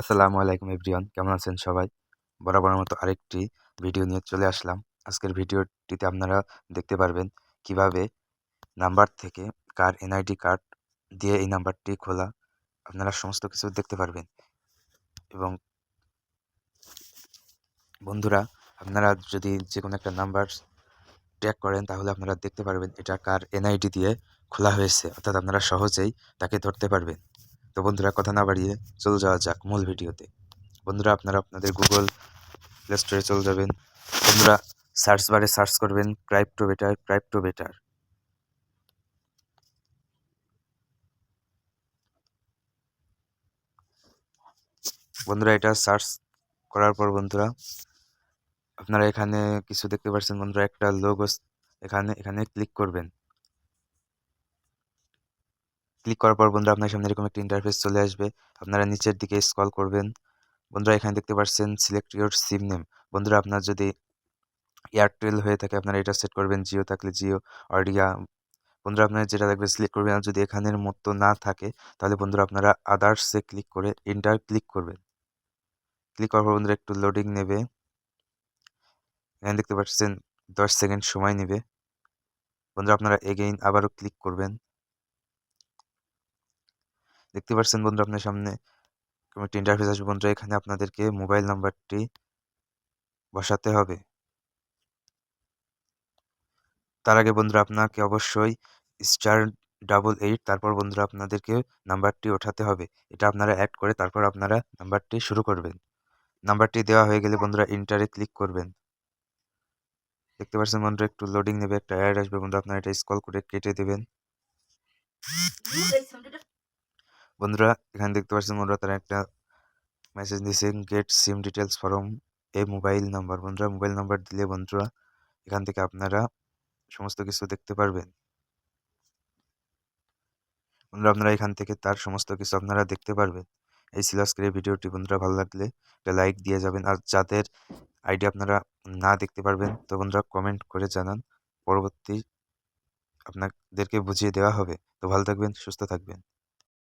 আসসালামু আলাইকুম এভরিওয়ান, কেমন আছেন সবাই? বরাবরের মতো আরেকটি ভিডিও নিয়ে চলে আসলাম। আজকের ভিডিওটিতে আপনারা দেখতে পারবেন কীভাবে নাম্বার থেকে কার এনআইডি কার্ড দিয়ে এই নাম্বারটি খোলা, আপনারা সমস্ত কিছু দেখতে পারবেন। এবং বন্ধুরা, আপনারা যদি যে কোনো একটা নাম্বার ট্র্যাক করেন, তাহলে আপনারা দেখতে পারবেন এটা কার এনআইডি দিয়ে খোলা হয়েছে। অর্থাৎ আপনারা সহজেই তাকে ধরতে পারবেন। তো বন্ধুরা, কথা না বাড়িয়ে চলে যাওয়া যাক মূল ভিডিওতে। বন্ধুরা, আপনারা আপনাদের গুগল প্লে স্টোরে চলে যাবেন। বন্ধুরা সার্চ বারে সার্চ করবেন ক্রাইপ্টো বেটার ক্রাইপ্টো বেটার বন্ধুরা, এটা সার্চ করার পর বন্ধুরা, আপনারা এখানে কিছু দেখতে পাচ্ছেন বন্ধুরা, একটা লোগো এখানে এখানে ক্লিক করবেন। ক্লিক করার পর বন্ধুরা আপনার সামনে এরকম একটা ইন্টারফেস চলে আসবে। আপনারা নিচের দিকে স্ক্রল করবেন। বন্ধুরা এখানে দেখতে পাচ্ছেন সিলেক্ট ইউর সিম নেম বন্ধুরা আপনার যদি এয়ারটেল হয়ে থাকে, আপনারা এটা সেট করবেন জিও থাকলে জিও অডিয়া বন্ধুরা আপনারা যেটা দেখবেন সিলেক্ট করবেন, আর যদি এখানের মতো না থাকে, তাহলে বন্ধুরা আপনারা আদার্সে ক্লিক করে ইন্টার ক্লিক করবেন। ক্লিক করার পর বন্ধুরা একটু লোডিং নেবে। এখানে দেখতে পাচ্ছেন দশ সেকেন্ড সময় নেবে। বন্ধুরা আপনারা এগেইন আবারও ক্লিক করবেন। দেখতে পাচ্ছেন বন্ধুরা আপনার সামনে? একটি ইন্টারফেস আসবে বন্ধুরা, এখানে আপনাদেরকে মোবাইল নাম্বারটি বসাতে হবে। তার আগে বন্ধুরা আপনাকে অবশ্যই স্টার ডাবল এইট তারপর বন্ধুরা আপনাদেরকে নাম্বারটি ওঠাতে হবে। এটা আপনারা অ্যাড করে তারপর আপনারা নাম্বারটি শুরু করবেন। নাম্বারটি দেওয়া হয়ে গেলে বন্ধুরা ইন্টারে ক্লিক করবেন। দেখতে পাচ্ছেন বন্ধুরা, একটু লোডিং নেবে, একটা অ্যাড আসবে বন্ধুরা, আপনারা এটা স্কল করে কেটে দেবেন। বন্ধুরা, এখানে দেখতে পাচ্ছেন বন্ধুরা, তারা একটা মেসেজ দিয়েছে get SIM details from a mobile number বন্ধুরা মোবাইল নাম্বার দিলে বন্ধুরা, এখান থেকে আপনারা সমস্ত কিছু দেখতে পারবেন। বন্ধুরা, আপনারা এখান থেকে তার সমস্ত কিছু আপনারা দেখতে পারবেন। এই ছিল আজকের এই ভিডিওটি। বন্ধুরা, ভালো লাগলে একটা লাইক দিয়ে যাবেন। আর যাদের আইডি আপনারা না দেখতে পারবেন, তো বন্ধুরা কমেন্ট করে জানান। পরবর্তী আপনাদেরকে বুঝিয়ে দেওয়া হবে। তো ভালো থাকবেন, সুস্থ থাকবেন।